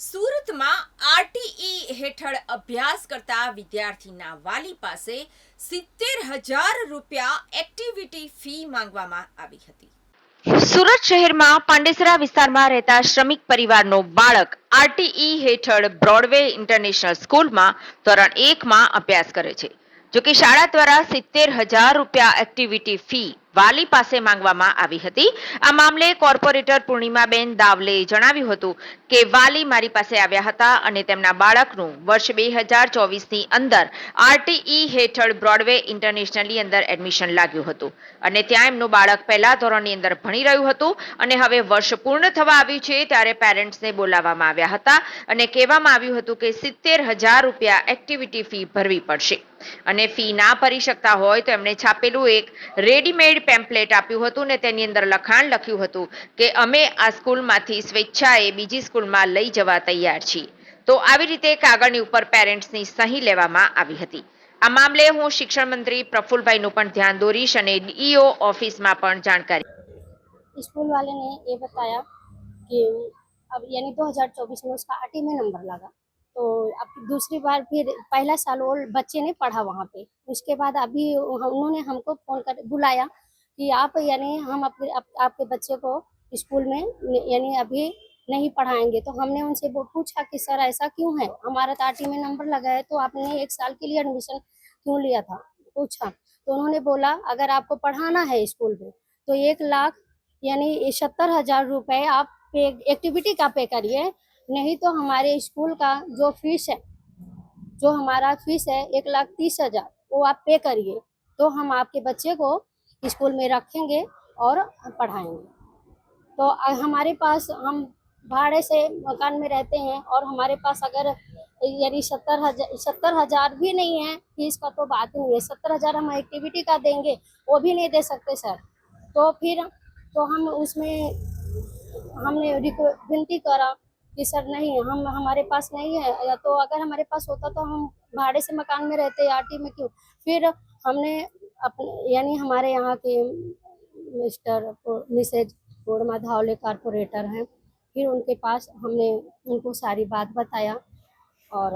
સુરતમાં આરટીઈ હેઠળ અભ્યાસ કરતા વિદ્યાર્થીના વાલી પાસે સિત્તેર હજાર રૂપિયા એક્ટિવિટી ફી માંગવામાં આવી હતી. સુરત શહેરમાં પાંડેસરા વિસ્તારમાં રહેતા શ્રમિક પરિવારનો બાળક આરટીઈ હેઠળ બ્રોડવે ઇન્ટરનેશનલ સ્કૂલમાં ધોરણ એકમાં અભ્યાસ કરે છે. જોકે શાળા દ્વારા સિત્તેર હજાર રૂપિયા એક્ટિવિટી ફી વાલી પાસે માંગવામાં આવી હતી. આ મામલે કોર્પોરેટર પૂર્ણિમાબેન દાવલેએ જણાવ્યું હતું કે વાલી મારી પાસે આવ્યા હતા અને તેમના બાળકનું વર્ષ બે હજાર ચોવીસની અંદર આરટીઈ હેઠળ બ્રોડવે ઇન્ટરનેશનલની અંદર એડમિશન લાગ્યું હતું. અને ત્યાં એમનું બાળક પહેલા ધોરણની અંદર ભણી રહ્યું હતું અને હવે વર્ષ પૂર્ણ થવા આવ્યું છે ત્યારે પેરેન્ટ્સને બોલાવવામાં આવ્યા હતા અને કહેવામાં આવ્યું હતું કે સિત્તેર હજાર રૂપિયા એક્ટિવિટી ફી ભરવી પડશે. અને ફી ના ભરી શકતા હોય તો એમણે છાપેલું એક રેડીમેડ પેમ્પલેટ આપ્યું હતું ને તેની અંદર લખાણ લખ્યું હતું કે અમે આ સ્કૂલમાંથી સ્વેચ્છાએ બીજી સ્કૂલમાં લઈ જવા તૈયાર છીએ તો આવી રીતે કાગળની ઉપર પેરેન્ટ્સની સહી લેવામાં આવી હતી આ મામલે હું શિક્ષણ મંત્રી પ્રફુલભાઈનું પણ ધ્યાન દોરીશ અને ડીઈઓ ઓફિસમાં પણ જાણકારી स्कूल वाले ने ये बताया कि अब यानी 2024 में उसका आरटी में नंबर लगा तो अब दूसरी बार फिर पहला साल वो बच्चे ने पढ़ा वहाँ पे उसके बाद अभी हम- उन्होंने हमको फोन कर बुलाया कि आप यानी हम अपने आप, आपके बच्चे को स्कूल में यानी अभी नहीं पढ़ाएँगे। तो हमने उनसे पूछा कि सर ऐसा क्यों है? हमारा तो आरटी में नंबर लगा है तो आपने एक साल के लिए एडमिशन क्यों लिया था? पूछा। तो उन्होंने बोला अगर आपको पढ़ाना है स्कूल में तो एक लाख यानी सत्तर हज़ार रुपये आप पे एक्टिविटी का पे करिए। नहीं तो हमारे स्कूल का जो फ़ीस है जो हमारा फ़ीस है एक लाख तीस हज़ार वो आप पे करिए। तो हम आपके बच्चे को स्कूल में रखेंगे और पढ़ाएँगे। तो हमारे पास हम भाड़े से मकान में रहते हैं और हमारे पास अगर यानी सत्तर हज़ार सत्तर हज़ार भी नहीं है फ़ीस का तो बात नहीं है। सत्तर हज़ार हम एक्टिविटी का देंगे, वो भी नहीं दे सकते सर। तो फिर तो हम उसमें हमने विनती करा कि सर नहीं, हम, हमारे पास नहीं है। या तो अगर हमारे पास होता तो हम भाड़े से मकान में रहते आरटी में क्यों? फिर हमने अपने यानी हमारे यहाँ के mister Mrs Purnima Dhawale corporator हैं फिर उनके पास हमने उनको सारी बात बताया और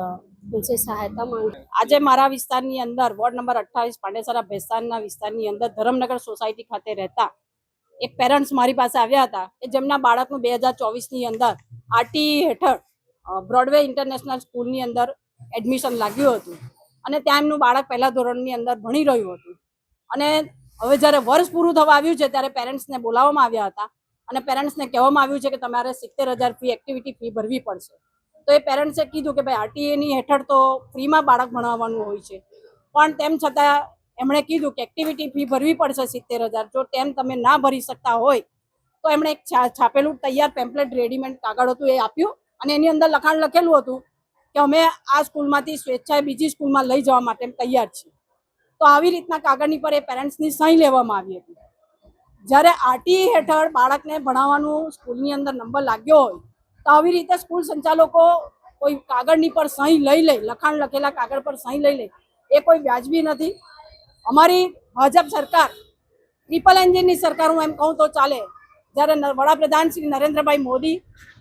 उनसे सहायता मांगी આજે મારા વિસ્તારની અંદર વોર્ડ નંબર અઠ્ઠાવીસ પાંડેસરા ભેસ્તાનના વિસ્તારની અંદર ધરમનગર સોસાયટી ખાતે રહેતા એક પેરેન્ટ્સ મારી પાસે આવ્યા હતા કે જેમના બાળકનું બે હજાર ચોવીસની અંદર આરટીઈ હેઠળ અ, બ્રોડવે ઇન્ટરનેશનલ સ્કૂલની અંદર એડમિશન લાગ્યું હતું અને ત્યાં એમનું બાળક પહેલા ધોરણની અંદર ભણી રહ્યું હતું અને હવે જ્યારે વર્ષ પૂરું થવા આવ્યું છે ત્યારે પેરેન્ટ્સને બોલાવવામાં આવ્યા હતા અને પેરેન્ટ્સને કહેવામાં આવ્યું છે કે તમારે સિત્તેર હજાર ફી એક્ટિવિટી ફી ભરવી પડશે. તો એ પેરેન્ટ્સે કીધું કે ભાઈ આરટીએની હેઠળ તો ફ્રીમાં બાળક ભણાવવાનું હોય છે. પણ તેમ છતાં એમણે કીધું કે એક્ટિવિટી ફી ભરવી પડશે સિત્તેર હજાર. જો તેમ તમે ના ભરી શકતા હોય, તો એમણે એક છાપેલું તૈયાર પેમ્પલેટ રેડીમેડ કાગળ હતું એ આપ્યું અને એની અંદર લખાણ લખેલું હતું કે અમે આ સ્કૂલમાંથી સ્વેચ્છાએ બીજી સ્કૂલમાં લઈ જવા માટે તૈયાર છીએ. તો આવી રીતના કાગળની પર એ પેરેન્ટ્સની સહી લેવામાં આવી હતી. જ્યારે આરટીઈ હેઠળ બાળકને ભણાવવાનું સ્કૂલની અંદર નંબર લાગ્યો હોય, તો આવી રીતે સ્કૂલ સંચાલકો કોઈ કાગળની પર સહી લઈ લે, લખાણ લખેલા કાગળ પર સહી લઈ લે, એ કોઈ વ્યાજબી નથી. અમારી ભાજપ સરકાર, ટ્રિપલ એન્જિનની સરકાર, હું એમ કહું તો ચાલે. જ્યારે વડાપ્રધાન શ્રી નરેન્દ્રભાઈ મોદી,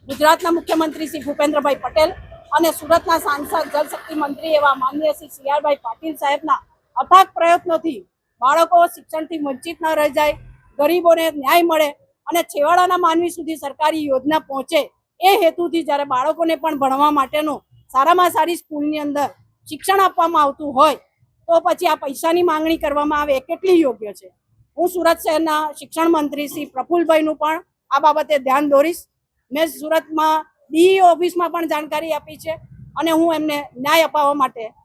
ગુજરાતના મુખ્યમંત્રી શ્રી ભૂપેન્દ્રભાઈ પટેલ અને સુરતના સાંસદ જલશક્તિ મંત્રી એવા માનનીય શ્રી સી આરભાઈ પાટીલ સાહેબના અથાગ પ્રયત્નોથી બાળકો શિક્ષણથી વંચિત ન રહી જાય, ગરીબોને ન્યાય મળે અને છેવાડાના માનવી સુધી સરકારી યોજના પહોંચે એ હેતુથી જ્યારે બાળકોને પણ ભણવા માટેનું સારામાં સારી સ્કૂલની અંદર શિક્ષણ આપવામાં આવતું હોય, તો પછી આ પૈસાની માંગણી કરવામાં આવે એ કેટલી યોગ્ય છે? હું સુરત શહેરના શિક્ષણ મંત્રી શ્રી પ્રફુલભાઈનું પણ આ બાબતે ધ્યાન દોરીશ. મેં સુરતમાં ડીઈ ઓફિસમાં પણ જાણકારી આપી છે અને હું એમને ન્યાય અપાવવા માટે